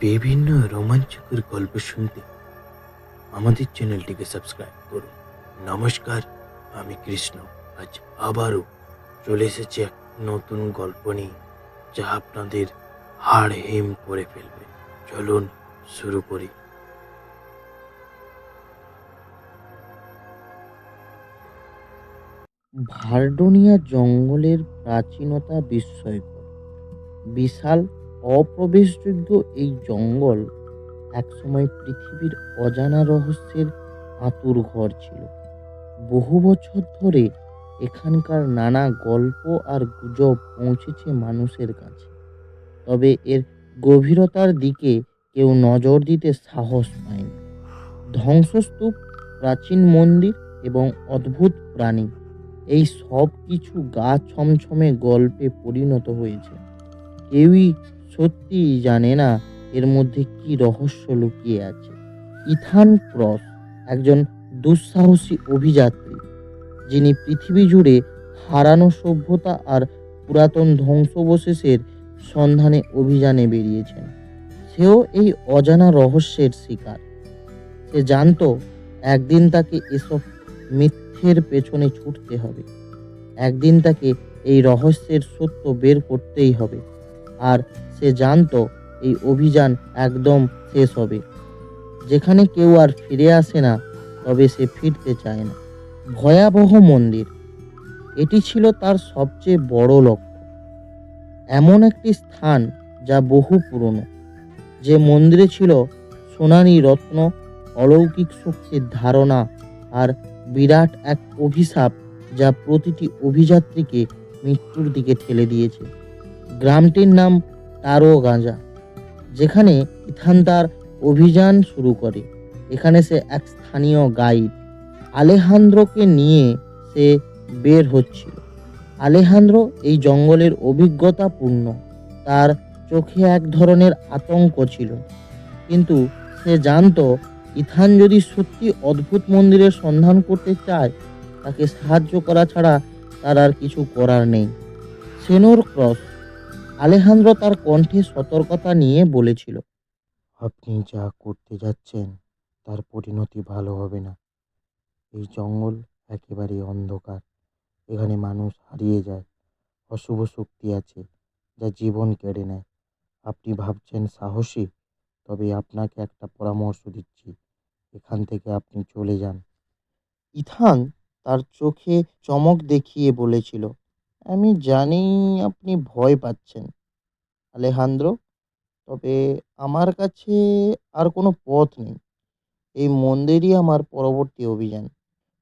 বিভিন্ন রোমাঞ্চকর গল্প শুনতে আমাদের চ্যানেলটিকে সাবস্ক্রাইব করুন। নমস্কার, আমি কৃষ্ণ। আজ আবারও চলে এসেছি এক নতুন গল্প নিয়ে, যা আপনাদের হাড় হিম করে ফেলবে। চলুন শুরু করি। ভার্ডোনিয়া জঙ্গলের প্রাচীনতা বিস্ময়কর। বিশাল অপ্রবেশযোগ্য এই জঙ্গল একসময় পৃথিবীর অজানা রহস্যের আতুর ঘর ছিল। বহু বছর ধরে এখানকার নানা গল্প আর গুজব পৌঁছেছে মানুষের কাছে। তবে এর গভীরতার দিকে কেউ নজর দিতে সাহস পায়নি। ধ্বংসস্তূপ, প্রাচীন মন্দির এবং অদ্ভুত প্রাণী, এই সব কিছু গা ছমছমে গল্পে পরিণত হয়েছে। কেউই সত্যিই জানে না এর মধ্যে কি রহস্য লুকিয়ে আছে। ইথান ক্রস একজন দুঃসাহসী অভিযাত্রী, যিনি পৃথিবী জুড়ে হারানো সভ্যতা আর পুরাতন ধ্বংসবশেষের সন্ধানে অভিযানে বেরিয়েছেন। সেও এই অজানা রহস্যের শিকার। সে জানতো একদিন তাকে এসব মিথ্যের পেছনে ছুটতে হবে। একদিন তাকে এই রহস্যের সত্য বের করতেই হবে। আর সে জানতো এই অভিযান একদম শেষ হবে। যেখানে কেউ আর ফিরে আসে না, তবে সে ফিরতে চায় না। ভয়াবহ মন্দির। এটি ছিল তার সবচেয়ে বড় লক্ষ্য। এমন একটি স্থান যা বহু পুরনো। যে মন্দিরে ছিল সোনালী রত্ন, অলৌকিক শক্তির ধারণা আর বিরাট এক অভিশাপ যা প্রতিটি অভিযাত্রীকে মৃত্যুর দিকে ঠেলে দিয়েছে। গ্রামটির নাম তারো গাঁজা যেখানে ইথান তার অভিযান শুরু করে। এখানে সে এক স্থানীয় গাইড, আলেহান্দ্রকে নিয়ে সে বের হচ্ছিল। আলেহান্দ্র এই জঙ্গলের অভিজ্ঞতাপূর্ণ তার চোখে এক ধরনের আতঙ্ক ছিল। কিন্তু সে জানতো, ইথান যদি সত্যি অদ্ভুত মন্দিরের সন্ধান করতে চায়, তাকে সাহায্য করা ছাড়া তার আর কিছু করার নেই। সেনোর ক্রস আলেহান্দ্র তার কণ্ঠে সতর্কতা নিয়ে বলেছিল আপনি যা করতে যাচ্ছেন তার পরিণতি ভালো হবে না। এই জঙ্গল একেবারে অন্ধকার। এখানে মানুষ হারিয়ে যায়। অশুভ শক্তি আছে যা জীবন কেড়ে নেয়। আপনি ভাবছেন সাহসী তবে আপনাকে একটা পরামর্শ দিচ্ছি। এখান থেকে আপনি চলে যান। ইথান তার চোখে চমক দেখিয়ে বলেছিল আমি জানি আপনি ভয় পাচ্ছেন, আলেহান্দ্র। তবে আমার কাছে আর কোনো পথ নেই। এই মন্দিরই আমার পরবর্তী অভিযান।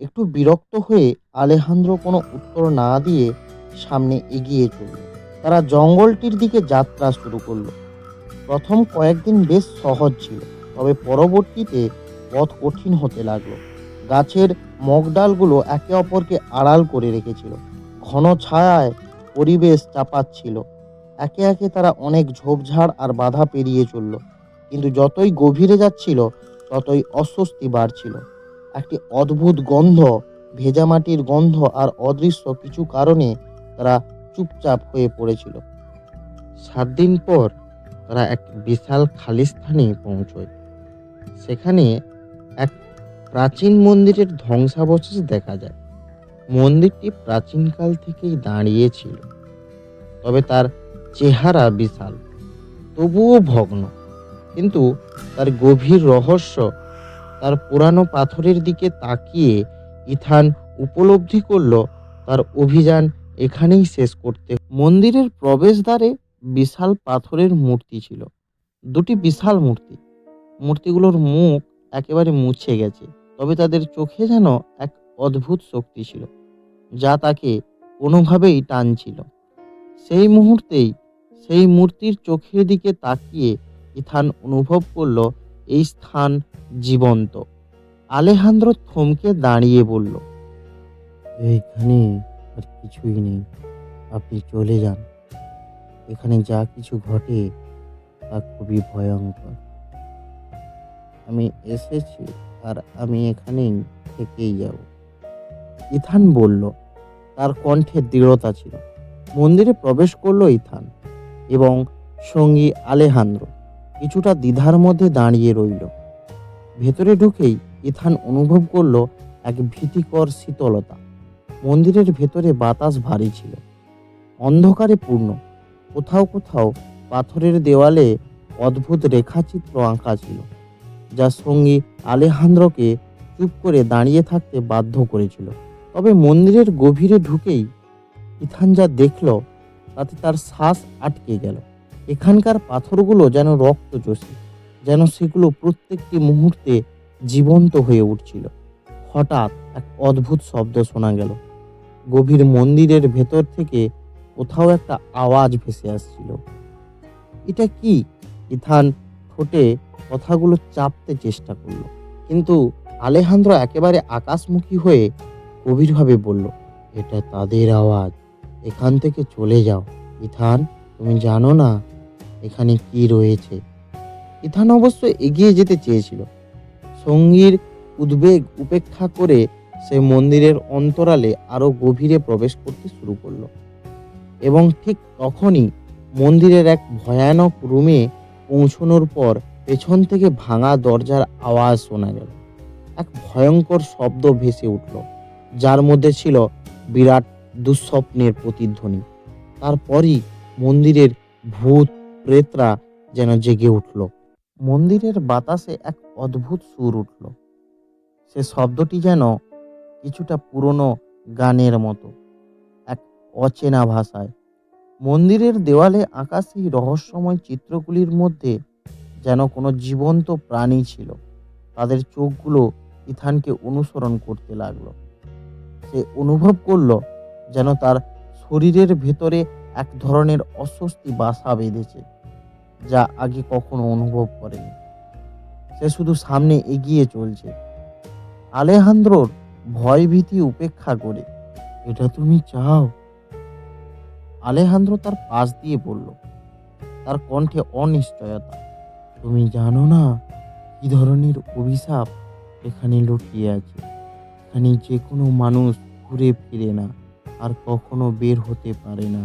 একটু বিরক্ত হয়ে আলেহান্দ্র কোনো উত্তর না দিয়ে সামনে এগিয়ে চলল। তারা জঙ্গলটির দিকে যাত্রা শুরু করল। প্রথম কয়েকদিন বেশ সহজ ছিল, তবে পরবর্তীতে পথ কঠিন হতে লাগল। গাছের মগডালগুলো একে অপরকে আড়াল করে রেখেছিল। ঘন ছায়ায় পরিবেশ চাপাচ্ছিল। একে একে তারা অনেক ঝোপঝাড় আর বাধা পেরিয়ে চলল। কিন্তু যতই গভীরে যাচ্ছিল, ততই অস্বস্তি বাড়ছিল। একটি অদ্ভুত গন্ধ, ভেজা মাটির গন্ধ আর অদৃশ্য কিছু কারণে তারা চুপচাপ হয়ে পড়েছিল। সাত দিন পর তারা এক বিশাল খালি স্থানে পৌঁছয়। সেখানে এক প্রাচীন মন্দিরের ধ্বংসাবশেষ দেখা যায়। মন্দিরটি প্রাচীনকাল থেকেই দাঁড়িয়ে ছিল তবে তার চেহারা বিশাল, তবুও ভগ্ন। কিন্তু তার গভীর রহস্য তার পুরানো পাথরের দিকে তাকিয়ে ইথান উপলব্ধি করল, তার অভিযান এখানেই শেষ করতে। মন্দিরের প্রবেশদ্বারে বিশাল পাথরের মূর্তি ছিল। দুটি বিশাল মূর্তি। মূর্তিগুলোর মুখ একেবারে মুছে গেছে, তবে তাদের চোখে যেন এক অদ্ভুত শক্তি ছিল। যা তাকে কোনোভাবেই টানছিল। সেই মুহূর্তেই সেই মূর্তির চোখের দিকে তাকিয়ে ইথান অনুভব করল এই স্থান জীবন্ত। আলেহান্দ্র থমকে দাঁড়িয়ে বলল, এইখানে আর কিছুই নেই। আপনি চলে যান। এখানে যা কিছু ঘটে তা খুবই ভয়ঙ্কর। আমি এসেছি আর আমি এখানেই থেকেই যাব। ইথান বলল, তার কণ্ঠে দৃঢ়তা ছিল। মন্দিরে প্রবেশ করল ইথান এবং সঙ্গী আলেহান্দ্র কিছুটা দ্বিধার মধ্যে দাঁড়িয়ে রইল। ভেতরে ঢুকেই ইথান অনুভব করল এক ভীতিকর শীতলতা। মন্দিরের ভেতরে বাতাস ভারী ছিল। অন্ধকারে পূর্ণ। কোথাও কোথাও পাথরের দেওয়ালে অদ্ভুত রেখাচিত্র আঁকা ছিল, যা সঙ্গী আলেহান্দ্রকে চুপ করে দাঁড়িয়ে থাকতে বাধ্য করেছিল। তবে মন্দিরের গভীরে ঢুকেই ইথান যা দেখল, তাতে তার শ্বাস আটকে গেল। এখানকার পাথরগুলো যেন রক্তচোষী, যেন সেগুলো প্রত্যেকটি মুহূর্তে জীবন্ত হয়ে উঠছিল। হঠাৎ এক অদ্ভুত শব্দ শোনা গেল। গভীর মন্দিরের ভেতর থেকে কোথাও একটা আওয়াজ ভেসে আসছিল। এটা কি? ইথান ঠোঁটে কথাগুলো চাপতে চেষ্টা করল। কিন্তু আলেহান্দ্র একেবারে আকাশমুখী হয়ে গভীরভাবে বলল, এটা তাদের আওয়াজ। এখান থেকে চলে যাও। ইথান, তুমি জানো না এখানে কি রয়েছে? ইথান অবশ্য এগিয়ে যেতে চেয়েছিল। সঙ্গীর উদ্বেগ উপেক্ষা করে সে মন্দিরের অন্তরালে আরও গভীরে প্রবেশ করতে শুরু করল। এবং ঠিক তখনই মন্দিরের এক ভয়ানক রুমে পৌঁছানোর পর পেছন থেকে ভাঙা দরজার আওয়াজ শোনা গেল। এক ভয়ঙ্কর শব্দ ভেসে উঠল। যার মধ্যে ছিল বিরাট দুঃস্বপ্নের প্রতিধ্বনি। তারপরই মন্দিরের ভূত প্রেতরা যেন জেগে উঠল। মন্দিরের বাতাসে এক অদ্ভুত সুর উঠল। সে শব্দটি যেন কিছুটা পুরনো গানের মতো, এক অচেনা ভাষায়। মন্দিরের দেওয়ালে আঁকা সেই রহস্যময় চিত্রগুলির মধ্যে যেন কোনো জীবন্ত প্রাণী ছিল। তাদের চোখগুলো ইথানকে অনুসরণ করতে লাগল। সে অনুভব করল যেন তার শরীরের ভেতরে এক ধরনের অস্বস্তি বাসা বেঁধেছে, যা আগে কখনো অনুভব করেনি। সে শুধু সামনে এগিয়ে চলছে। আলেহান্দ্রর ভয়ভীতি উপেক্ষা করে, এটা তুমি চাও? আলেহান্দ্র তার পাশ দিয়ে বলল, তার কণ্ঠে অনিশ্চয়তা। তুমি জানো না কি ধরনের অভিশাপ এখানে লুকিয়ে আছে। এখানে যে কোনো মানুষ ঘুরে ফিরে না, আর কখনো বের হতে পারে না।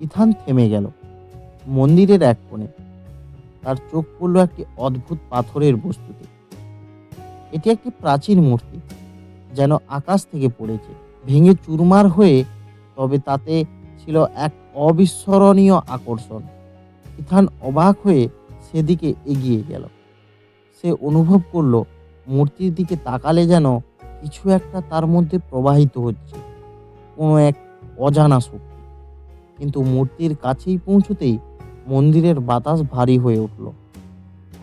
ইথান থেমে গেল, মন্দিরের এক কোণে। তার চোখ পড়ল একটি অদ্ভুত পাথরের বস্তুতে। এটি একটি প্রাচীন মূর্তি, যেন আকাশ থেকে পড়েছে, ভেঙে চুরমার হয়ে, তবে তাতে ছিল এক অবিস্মরণীয় আকর্ষণ। ইথান অবাক হয়ে সেদিকে এগিয়ে গেল। সে অনুভব করল, মূর্তির দিকে তাকালে যেন কিছু একটা তার মধ্যে প্রবাহিত হচ্ছে, কোনো এক অজানা শক্তি। কিন্তু মূর্তির কাছেই পৌঁছতেই মন্দিরের বাতাস ভারী হয়ে উঠল।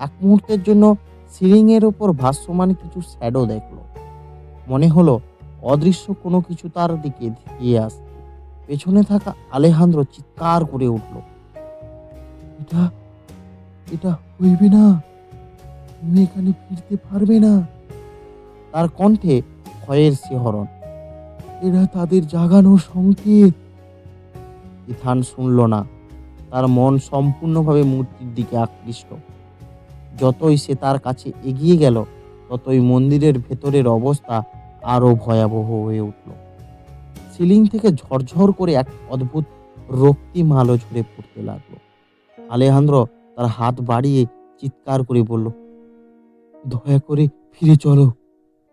এক মুহূর্তের জন্য সিলিংয়ের ওপর ভাসমান কিছু শ্যাডো দেখল। মনে হলো অদৃশ্য কোনো কিছু তার দিকে ধেয়ে আসছে। পেছনে থাকা আলেহান্দ্র চিৎকার করে উঠল, এটা এটা হইবে না। তুমি এখানে ফিরতে পারবে না। তার কণ্ঠে ভয়ের শিহরণ এরা তাদের জাগানোর সংকেত। ইথান শুনল না। তার মন সম্পূর্ণভাবে মূর্তির দিকে আকৃষ্ট। যতই সে তার কাছে এগিয়ে গেল, ততই মন্দিরের ভেতরের অবস্থা আরও ভয়াবহ হয়ে উঠল। সিলিং থেকে ঝরঝর করে এক অদ্ভুত রক্তিম আলো ঝরে পড়তে লাগল। আলেহান্দ্র তার হাত বাড়িয়ে চিৎকার করে বলল, দয়া করে ফিরে চলো।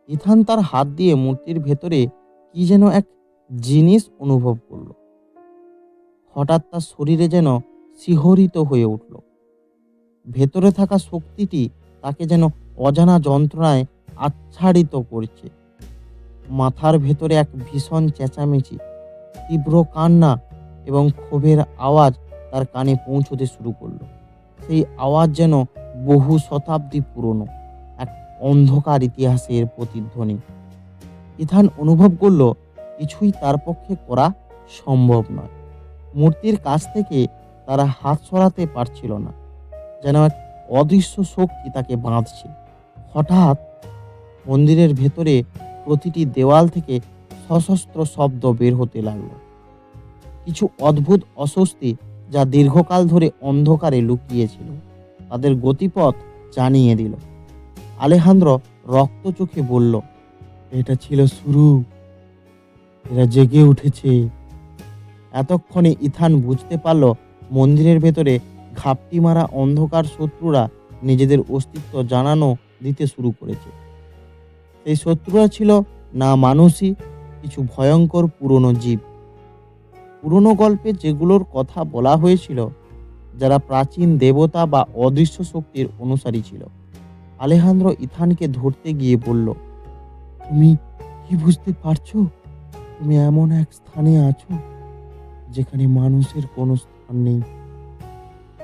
ইথান তার হাত দিয়ে মূর্তির ভেতরে কি যেন এক জিনিস অনুভব করল। হঠাৎ তার শরীরে যেন শিহরিত হয়ে উঠল। ভেতরে থাকা শক্তিটি তাকে যেন অজানা যন্ত্রণায় আচ্ছাদিত করছে। মাথার ভেতরে এক ভীষণ চেঁচামেচি, তীব্র কান্না এবং ক্ষোভের আওয়াজ তার কানে পৌঁছতে শুরু করল। সেই আওয়াজ যেন বহু শতাব্দী পুরনো। অন্ধকার ইতিহাসের প্রতিধ্বনি। ইথান অনুভব করল, কিছুই তার পক্ষে করা সম্ভব নয়। মূর্তির কাছ থেকে তারা হাত সরাতে পারছিল না। যেন এক অদৃশ্য শক্তি তাকে বাঁধছে। হঠাৎ মন্দিরের ভেতরে প্রতিটি দেওয়াল থেকে সশস্ত্র শব্দ বের হতে লাগল। কিছু অদ্ভুত অস্বস্তি যা দীর্ঘকাল ধরে অন্ধকারে লুকিয়েছিল, তাদের গতিপথ জানিয়ে দিল। আলেহান্দ্র রক্ত চোখে বলল, এটা ছিল শুরু। এরা জেগে উঠেছে। এতক্ষণে ইথান বুঝতে পারল, মন্দিরের ভেতরে ঘাপটি মারা অন্ধকার শত্রুরা নিজেদের অস্তিত্ব জানানো দিতে শুরু করেছে। সেই শত্রুরা ছিল না মানুষই, কিছু ভয়ঙ্কর পুরনো জীব। পুরনো গল্পে যেগুলোর কথা বলা হয়েছিল, যারা প্রাচীন দেবতা বা অদৃশ্য শক্তির অনুসারী ছিল। আলেহান্দ্র ইথানকে ধরতে গিয়ে বলল, তুমি কি বুঝতে পারছ? তুমি এমন এক স্থানে আছো যেখানে মানুষের কোনো স্থান নেই।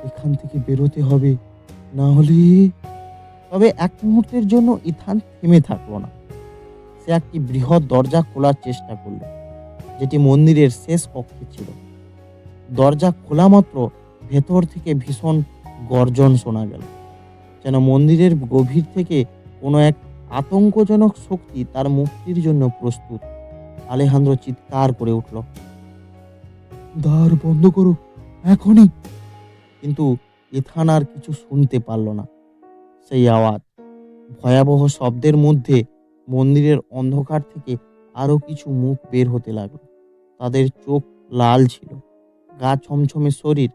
এখান থেকে বেরোতে হবে, না হলে তবে এক মুহূর্তের জন্য ইথান থেমে থাকল না। সে একটি বৃহৎ দরজা খোলার চেষ্টা করল, যেটি মন্দিরের শেষ কক্ষে ছিল। দরজা খোলা মাত্র ভেতর থেকে ভীষণ গর্জন শোনা গেল। যেন মন্দিরের গভীর থেকে কোনো এক আতঙ্কজনক শক্তি তার মুক্তির জন্য প্রস্তুত। আলেহান্দ্র চিৎকার করে উঠল। দ্বার বন্ধ করো এখনই। কিন্তু এথান আর কিছু শুনতে পারল না। সেই আওয়াজ ভয়াবহ শব্দের মধ্যে মন্দিরের অন্ধকার থেকে আরও কিছু মুখ বের হতে লাগল। তাদের চোখ লাল ছিল গা ছমছমে শরীর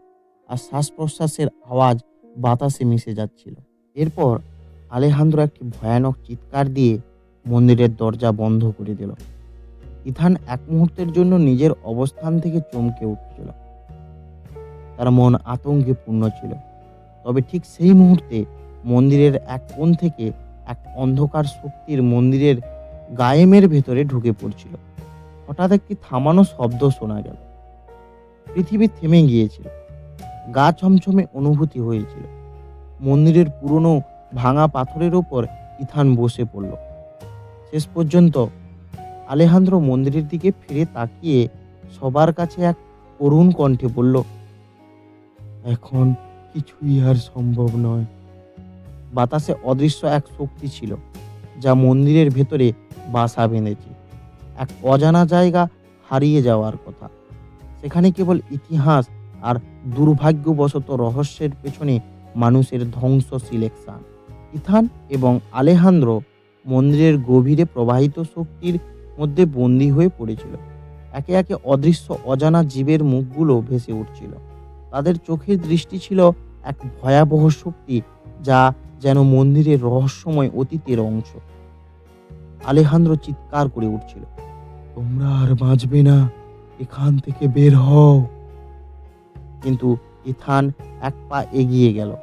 আর শ্বাস প্রশ্বাসের আওয়াজ বাতাসে মিশে যাচ্ছিল। এরপর আলেহান্দ্র একটি ভয়ানক চিৎকার দিয়ে মন্দিরের দরজা বন্ধ করে দিল। ইথান এক মুহূর্তের জন্য নিজের অবস্থান থেকে চমকে উঠছিল। তার মন আতঙ্কে পূর্ণ ছিল। তবে ঠিক সেই মুহূর্তে মন্দিরের এক কোণ থেকে এক অন্ধকার শক্তির মন্দিরের গায়েমের ভেতরে ঢুকে পড়ছিল। হঠাৎ একটি থামানো শব্দ শোনা গেল। পৃথিবী থেমে গিয়েছিল। গা ছমছমে অনুভূতি হয়েছিল। মন্দিরের পুরনো ভাঙা পাথরের ওপর ইথান বসে পড়ল। শেষ পর্যন্ত আলেহান্দ্র মন্দিরের দিকে ফিরে তাকিয়ে সবার কাছে এক করুণ কণ্ঠে বলল, এখন কিছুই আর সম্ভব নয়। বাতাসে অদৃশ্য এক শক্তি ছিল, যা মন্দিরের ভেতরে বাসা বেঁধেছে। এক অজানা জায়গা হারিয়ে যাওয়ার কথা। সেখানে কেবল ইতিহাস আর দুর্ভাগ্যবশত রহস্যের পেছনে মানুষের ধ্বংস সিলেকশন। ইথান এবং আলেহান্দ্র মন্দিরের গভীরে প্রবাহিত শক্তির মধ্যে বন্দী হয়ে পড়েছিল। একে একে অদৃশ্য অজানা জীবের মুখগুলো ভেসে উঠছিল। তাদের চোখের দৃষ্টি ছিল এক ভয়াবহ শক্তি যা যেন মন্দিরের রহস্যময় অতীতের অংশ। আলেহান্দ্র চিৎকার করে উঠছিল, তোমরা আর বাঁচবে না, এখান থেকে বের হও। কিন্তু ইথান এক পা এগিয়ে গেল।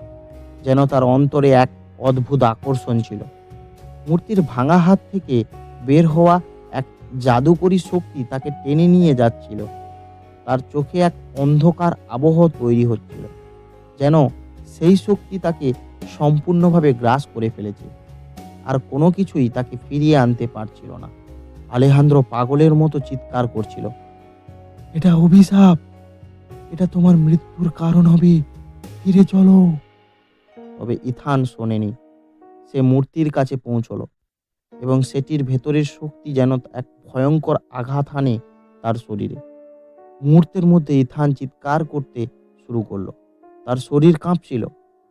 যেন তার অন্তরে এক অদ্ভুত আকর্ষণ ছিল। মূর্তির ভাঙা হাত থেকে বের হওয়া এক জাদুকরী শক্তি তাকে টেনে নিয়ে যাচ্ছিল। তার চোখে এক অন্ধকার আবহ তৈরি হচ্ছিল, যেন সেই শক্তি তাকে সম্পূর্ণভাবে গ্রাস করে ফেলেছে। আর কোনো কিছুই তাকে ফিরিয়ে আনতে পারছিল না। আলেহান্দ্র পাগলের মতো চিৎকার করছিল, এটা অভিশাপ! এটা তোমার মৃত্যুর কারণ হবে। ফিরে চলো! তবে ইথান শোনেনি। সে মূর্তির কাছে পৌঁছলো এবং সেটির ভেতরের শক্তি যেন এক ভয়ঙ্কর আঘাত হানে তার শরীরে। মুহূর্তের মধ্যে ইথান চিৎকার করতে শুরু করল। তার শরীর কাঁপছিল।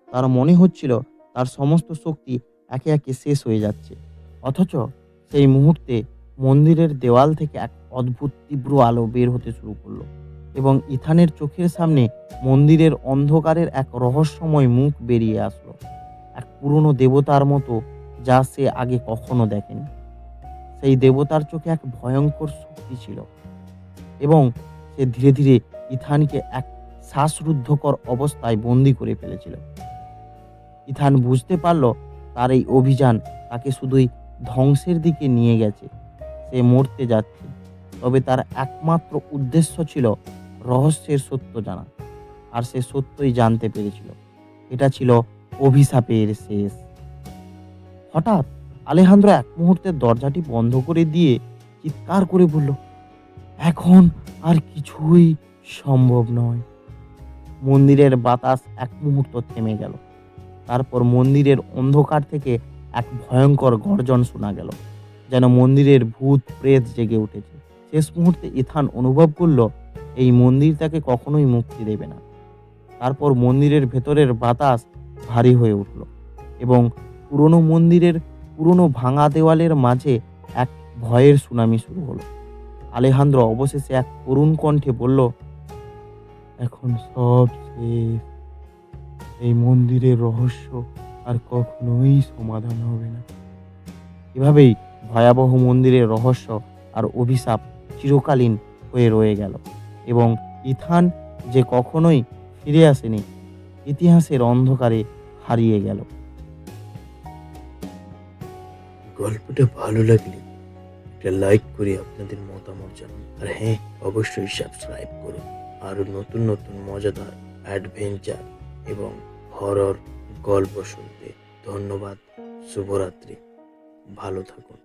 তার মনে হচ্ছিল তার সমস্ত শক্তি একে একে শেষ হয়ে যাচ্ছে। অথচ সেই মুহূর্তে মন্দিরের দেওয়াল থেকে এক অদ্ভুত তীব্র আলো বের হতে শুরু করল। এবং ইথানের চোখের সামনে মন্দিরের অন্ধকারের এক রহস্যময় মুখ বেরিয়ে আসলো। এক পুরনো দেবতার মতো যা সে আগে কখনো দেখেনি। সেই দেবতার চোখে এক ভয়ঙ্কর শক্তি ছিল এবং সে ধীরে ধীরে ইথানকে এক শ্বাসরুদ্ধকর অবস্থায় বন্দি করে ফেলেছিল। ইথান বুঝতে পারল তার এই অভিযান তাকে শুধুই ধ্বংসের দিকে নিয়ে গেছে। সে মরতে যাচ্ছে। তবে তার একমাত্র উদ্দেশ্য ছিল রহস্যের সত্য জানা। আর সে সত্যই জানতে পেরেছিল। এটা ছিল অভিশাপের শেষ। হঠাৎ আলেহান্দ্র এক মুহূর্তে দরজাটি বন্ধ করে দিয়ে চিৎকার করে বলল, এখন আর কিছুই সম্ভব নয়। মন্দিরের বাতাস এক মুহূর্ত থেমে গেল। তারপর মন্দিরের অন্ধকার থেকে এক ভয়ঙ্কর গর্জন শোনা গেল, যেন মন্দিরের ভূত প্রেত জেগে উঠেছে। শেষ মুহূর্তে ইথান অনুভব করল এই মন্দির তাকে কখনোই মুক্তি দেবে না। তারপর মন্দিরের ভেতরের বাতাস ভারী হয়ে উঠল এবং পুরনো মন্দিরের পুরনো ভাঙা দেওয়ালের মাঝে এক ভয়ের সুনামি শুরু হলো। আলেহান্দ্র অবশেষে এক করুণ কণ্ঠে বলল, এখন সব শেষ। এই মন্দিরের রহস্য আর কখনোই সমাধান হবে না। এভাবেই ভয়াবহ মন্দিরের রহস্য আর অভিশাপ চিরকালীন হয়ে রয়ে গেল। এবং ইথান যে কখনোই ফিরে আসেনি, ইতিহাসের অন্ধকারে হারিয়ে গেল। গল্পটা ভালো লাগলে একটা লাইক করে আপনাদের মতামত জানান। আর হ্যাঁ অবশ্যই সাবস্ক্রাইব করুন। আরও নতুন নতুন মজাদার অ্যাডভেঞ্চার এবং হরর গল্প শুনতে। ধন্যবাদ, শুভরাত্রি। ভালো থাকুন।